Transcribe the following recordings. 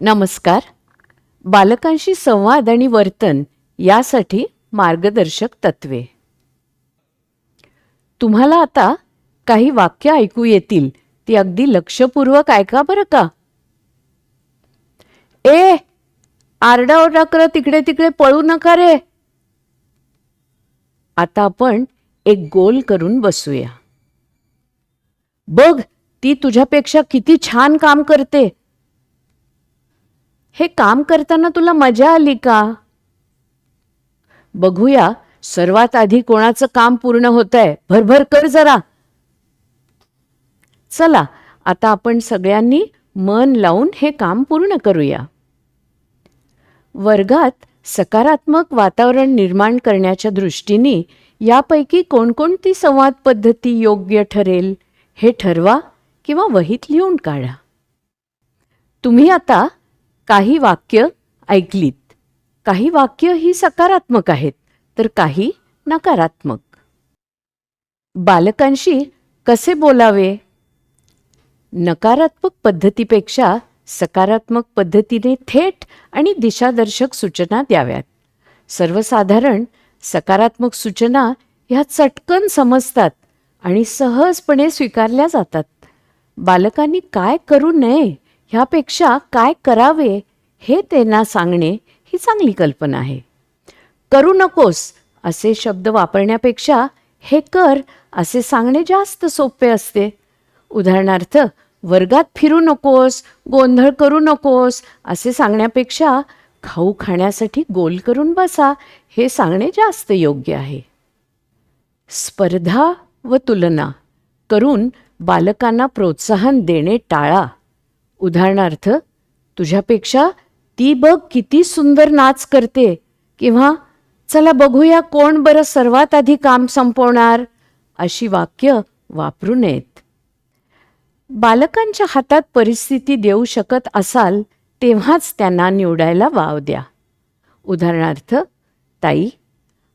नमस्कार. बालकांशी संवाद आणि वर्तन यासाठी मार्गदर्शक तत्वे. तुम्हाला आता काही वाक्य ऐकू येतील ती अगदी लक्षपूर्वक ऐका बरं का? ए आरडाओरडा करत तिकडे तिकडे पळू नका रे. आता आपण एक गोल करून बसूया. बघ ती तुझ्यापेक्षा किती छान काम करते. हे काम करताना तुला मजा आली का? बघूया सर्वात आधी कोणाचं काम पूर्ण होत आहे भरभर कर जरा. चला आता आपण सगळ्यांनी मन लावून हे काम पूर्ण करूया. वर्गात सकारात्मक वातावरण निर्माण करण्याच्या दृष्टीने यापैकी कोणकोणती संवाद पद्धती योग्य ठरेल हे ठरवा किंवा वहीत लिहून काढा. तुम्ही आता काही वाक्य ऐकलीत. काही वाक्य ही सकारात्मक आहेत तर काही नकारात्मक. बालकांशी कसे बोलावे? नकारात्मक पद्धतीपेक्षा सकारात्मक पद्धतीने थेट आणि दिशादर्शक सूचना द्याव्यात. सर्वसाधारण सकारात्मक सूचना ह्या चटकन समजतात आणि सहजपणे स्वीकारल्या जातात. बालकांनी काय करू नये? ह्यापेक्षा काय करावे हे त्यांना सांगणे ही चांगली कल्पना आहे. करू नकोस असे शब्द वापरण्यापेक्षा हे कर असे सांगणे जास्त सोपे असते. उदाहरणार्थ वर्गात फिरू नकोस गोंधळ करू नकोस असे सांगण्यापेक्षा खाऊ खाण्यासाठी गोल करून बसा हे सांगणे जास्त योग्य आहे. स्पर्धा व तुलना करून बालकांना प्रोत्साहन देणे टाळा. उदाहरणार्थ तुझ्यापेक्षा ती बघ किती सुंदर नाच करते किंवा चला बघूया कोण बरं सर्वात आधी काम संपवणार अशी वाक्य वापरू नयेत. बालकांच्या हातात परिस्थिती देऊ शकत असाल तेव्हाच त्यांना निवडायला वाव द्या. उदाहरणार्थ ताई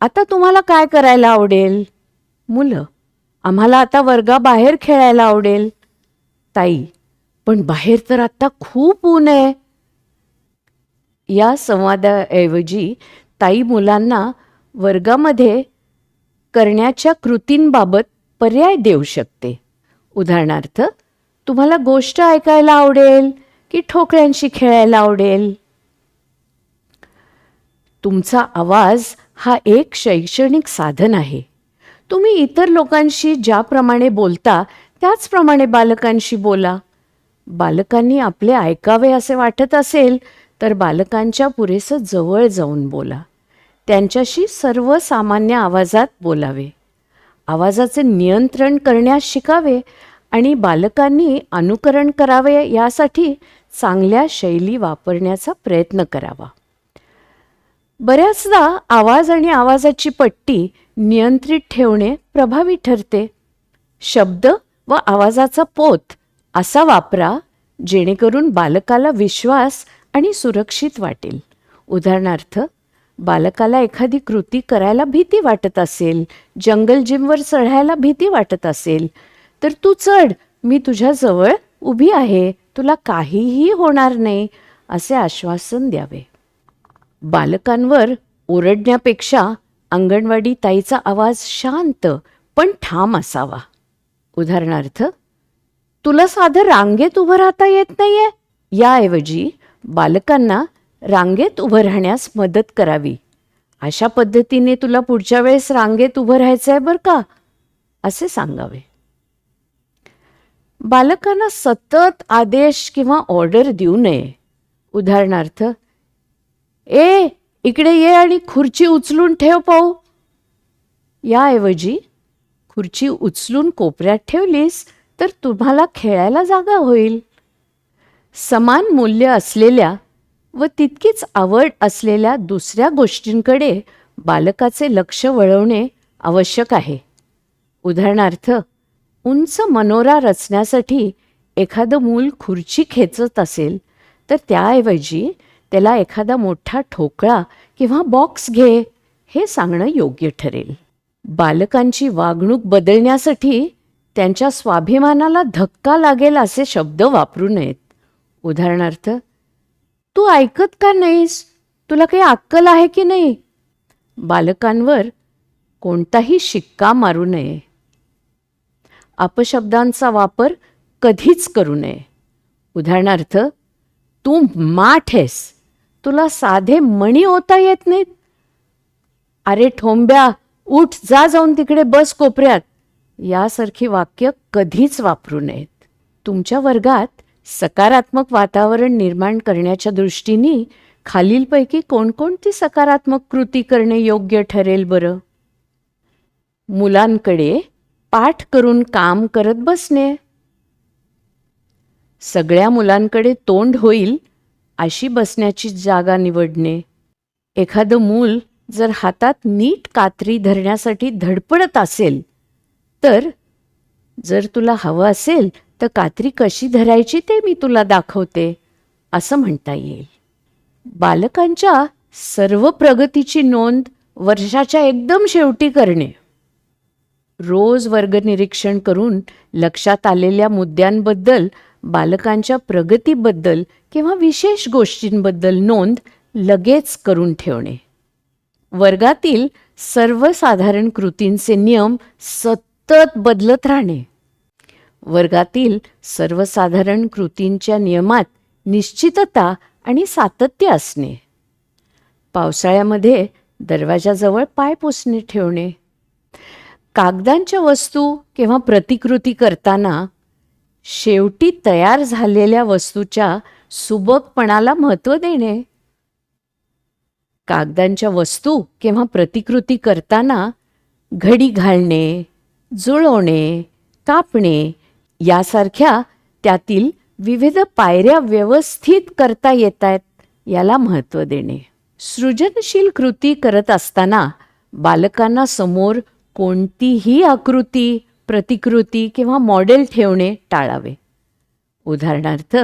आता तुम्हाला काय करायला आवडेल? मुलं आम्हाला आता वर्गाबाहेर खेळायला आवडेल. ताई पण बाहेर तर आत्ता खूप ऊन आहे. या संवादाऐवजी ताई मुलांना वर्गामध्ये करण्याच्या कृतींबाबत पर्याय देऊ शकते. उदाहरणार्थ तुम्हाला गोष्ट ऐकायला आवडेल की ठोकळ्यांशी खेळायला आवडेल? तुमचा आवाज हा एक शैक्षणिक साधन आहे. तुम्ही इतर लोकांशी ज्याप्रमाणे बोलता त्याचप्रमाणे बालकांशी बोला. बालकांनी आपले ऐकावे असे वाटत असेल तर बालकांच्या पुरेसं जवळ जाऊन बोला. त्यांच्याशी सर्वसामान्य आवाजात बोलावे. आवाजाचे नियंत्रण करण्यास शिकावे आणि बालकांनी अनुकरण करावे यासाठी चांगल्या शैली वापरण्याचा प्रयत्न करावा. बऱ्याचदा आवाज आणि आवाजाची पट्टी नियंत्रित ठेवणे प्रभावी ठरते. शब्द व आवाजाचा पोत असा वापरा जेणेकरून बालकाला विश्वास आणि सुरक्षित वाटेल. उदाहरणार्थ बालकाला एखादी कृती करायला भीती वाटत असेल जंगल जिमवर चढायला भीती वाटत असेल तर तू चढ मी तुझ्याजवळ उभी आहे तुला काहीही होणार नाही असे आश्वासन द्यावे. बालकांवर ओरडण्यापेक्षा अंगणवाडी ताईचा आवाज शांत पण ठाम असावा. उदाहरणार्थ तुला साधं रांगेत उभं राहता येत नाहीये? याऐवजी बालकांना रांगेत उभं राहण्यास मदत करावी. अशा पद्धतीने तुला पुढच्या वेळेस रांगेत उभं राहायचं आहे बरं का? असे सांगावे. बालकांना सतत आदेश किंवा ऑर्डर देऊ नये. उदाहरणार्थ ए इकडे ये आणि खुर्ची उचलून ठेव पाहू. याऐवजी खुर्ची उचलून कोपऱ्यात ठेवलीस तर तुम्हाला खेळायला जागा होईल. समान मूल्य असलेल्या व तितकीच आवड असलेल्या दुसऱ्या गोष्टींकडे बालकाचे लक्ष वळवणे आवश्यक आहे. उदाहरणार्थ उंच मनोरा रचण्यासाठी एखादं मूल खुर्ची खेचत असेल तर त्याऐवजी त्याला एखादा मोठा ठोकळा किंवा बॉक्स घे हे सांगणं योग्य ठरेल. बालकांची वागणूक बदलण्यासाठी त्यांच्या स्वाभिमानाला धक्का लागेल असे शब्द वापरू नयेत. उदाहरणार्थ तू ऐकत का नाहीस? तुला काही अक्कल आहे की नाही? बालकांवर कोणताही शिक्का मारू नये. अपशब्दांचा वापर कधीच करू नये. उदाहरणार्थ तू माठ आहेस. तुला साधे मणी होता येत नाहीत. अरे ठोंब्या उठ जा जाऊन तिकडे बस कोपऱ्यात. यासारखी वाक्य कधीच वापरू नयेत. तुमच्या वर्गात सकारात्मक वातावरण निर्माण करण्याच्या दृष्टीने खालीलपैकी कोणकोणती सकारात्मक कृती करणे योग्य ठरेल बरं? मुलांकडे पाठ करून काम करत बसणे. सगळ्या मुलांकडे तोंड होईल अशी बसण्याची जागा निवडणे. एखादं मूल जर हातात नीट कात्री धरण्यासाठी धडपडत असेल तर जर तुला हवं असेल तर कात्री कशी धरायची ते मी तुला दाखवते असं म्हणता येईल. बालकांच्या सर्व प्रगतीची नोंद वर्षाच्या एकदम शेवटी करणे. रोज वर्ग निरीक्षण करून लक्षात आलेल्या मुद्द्यांबद्दल बालकांच्या प्रगतीबद्दल किंवा विशेष गोष्टींबद्दल नोंद लगेच करून ठेवणे. वर्गातील सर्वसाधारण कृतींचे नियम सतत बदलत राहणे. वर्गातील सर्वसाधारण कृतींच्या नियमात निश्चितता आणि सातत्य असणे. पावसाळ्यामध्ये दरवाजाजवळ पाय पुसणे ठेवणे. कागदांच्या वस्तू किंवा प्रतिकृती करताना शेवटी तयार झालेल्या वस्तूच्या सुबकपणाला महत्त्व देणे. कागदांच्या वस्तू किंवा प्रतिकृती करताना घडी घालणे. जुळवणे कापणे यासारख्या त्यातील विविध पायऱ्या व्यवस्थित करता येत आहेत याला महत्त्व देणे. सृजनशील कृती करत असताना बालकांना समोर कोणतीही आकृती प्रतिकृती किंवा मॉडेल ठेवणे टाळावे. उदाहरणार्थ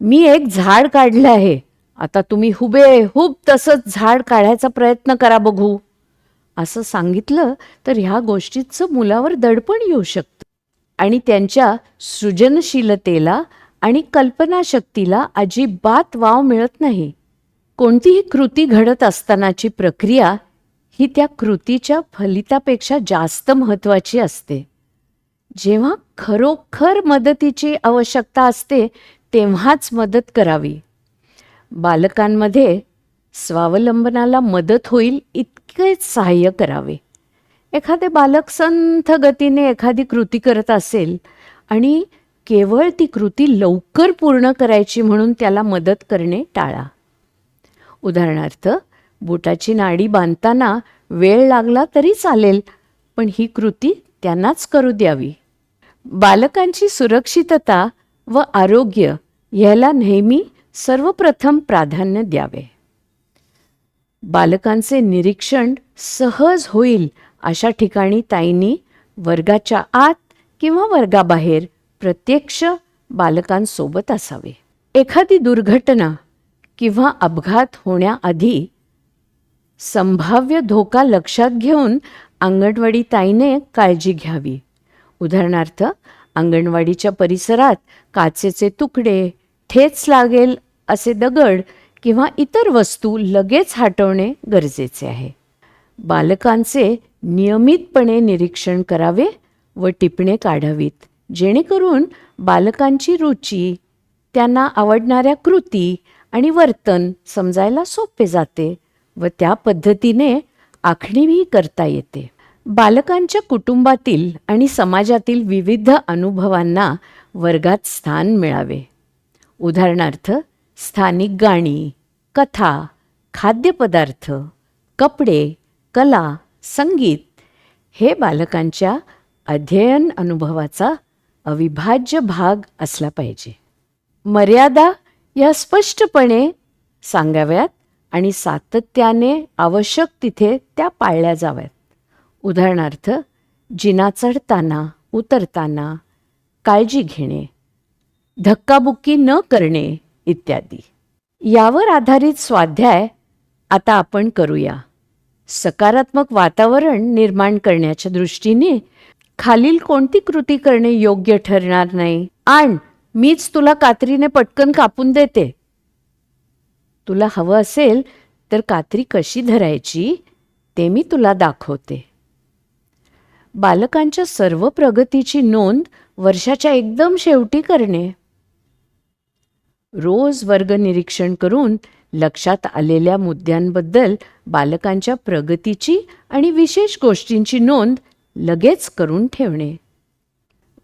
मी एक झाड काढलं आहे. आता तुम्ही हुबे हुब तसंच झाड काढायचा प्रयत्न करा बघू. असं सांगितलं तर ह्या गोष्टीचं मुलावर दडपण येऊ शकतं. आणि त्यांच्या सृजनशीलतेला आणि कल्पनाशक्तीला अजिबात वाव मिळत नाही. कोणतीही कृती घडत असतानाची प्रक्रिया ही त्या कृतीच्या फलितापेक्षा जास्त महत्त्वाची असते. जेव्हा खरोखर मदतीची आवश्यकता असते तेव्हाच मदत करावी. बालकांमध्ये स्वावलंबनाला मदत होईल इतकेच सहाय्य करावे. एखादे बालक संथ गतीने एखादी कृती करत असेल आणि केवळ ती कृती लवकर पूर्ण करायची म्हणून त्याला मदत करणे टाळा. उदाहरणार्थ बुटाची नाडी बांधताना वेळ लागला तरी चालेल पण ही कृती त्यांनाच करू द्यावी. बालकांची सुरक्षितता व आरोग्य ह्याला नेहमी सर्वप्रथम प्राधान्य द्यावे. बालकांचे निरीक्षण सहज होईल अशा ठिकाणी ताईंनी वर्गाच्या आत किंवा वर्गाबाहेर प्रत्यक्ष बालकांसोबत असावे. एखादी दुर्घटना किंवा अपघात होण्याआधी संभाव्य धोका लक्षात घेऊन अंगणवाडी ताईने काळजी घ्यावी. उदाहरणार्थ अंगणवाडीच्या परिसरात काचेचे तुकडे ठेच लागेल असे दगड किंवा इतर वस्तू लगेच हटवणे गरजेचे आहे. बालकांचे नियमितपणे निरीक्षण करावे व टिपणे काढावीत जेणेकरून बालकांची रुची त्यांना आवडणाऱ्या कृती आणि वर्तन समजायला सोपे जाते व त्या पद्धतीने आखणीही करता येते. बालकांच्या कुटुंबातील आणि समाजातील विविध अनुभवांना वर्गात स्थान मिळावे. उदाहरणार्थ स्थानिक गाणी कथा खाद्यपदार्थ कपडे कला संगीत हे बालकांच्या अध्ययन अनुभवाचा अविभाज्य भाग असला पाहिजे. मर्यादा या स्पष्टपणे सांगाव्यात आणि सातत्याने आवश्यक तिथे त्या पाळल्या जाव्यात. उदाहरणार्थ जिना चढताना उतरताना काळजी घेणे धक्काबुक्की न करणे इत्यादी. यावर आधारित स्वाध्याय आता आपण करूया. सकारात्मक वातावरण निर्माण करण्याच्या दृष्टीने खालील कोणती कृती करणे योग्य ठरणार नाही. आण मीच तुला कात्रीने पटकन कापून देते. तुला हवं असेल तर कात्री कशी धरायची ते मी तुला दाखवते. बालकांच्या सर्व प्रगतीची नोंद वर्षाच्या एकदम शेवटी करणे. रोज वर्ग निरीक्षण करून लक्षात आलेल्या मुद्द्यांबद्दल बालकांच्या प्रगतीची आणि विशेष गोष्टींची नोंद लगेच करून ठेवणे.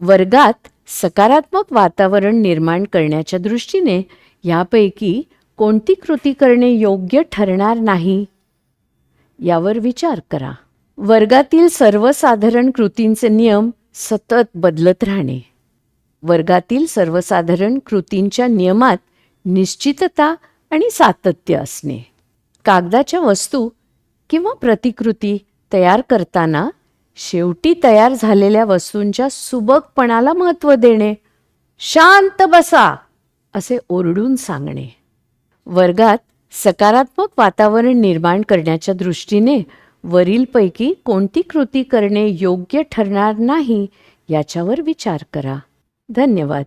वर्गात सकारात्मक वातावरण निर्माण करण्याच्या दृष्टीने यापैकी कोणती कृती करणे योग्य ठरणार नाही? यावर विचार करा. वर्गातील सर्वसाधारण कृतींचे नियम सतत बदलत राहणे. वर्गातील सर्वसाधारण कृतींच्या नियमात निश्चितता आणि सातत्य असणे. कागदाच्या वस्तू किंवा प्रतिकृती तयार करताना शेवटी तयार झालेल्या वस्तूंच्या सुबकपणाला महत्त्व देणे. शांत बसा असे ओरडून सांगणे. वर्गात सकारात्मक वातावरण निर्माण करण्याच्या दृष्टीने वरीलपैकी कोणती कृती करणे योग्य ठरणार नाही याच्यावर विचार करा. धन्यवाद.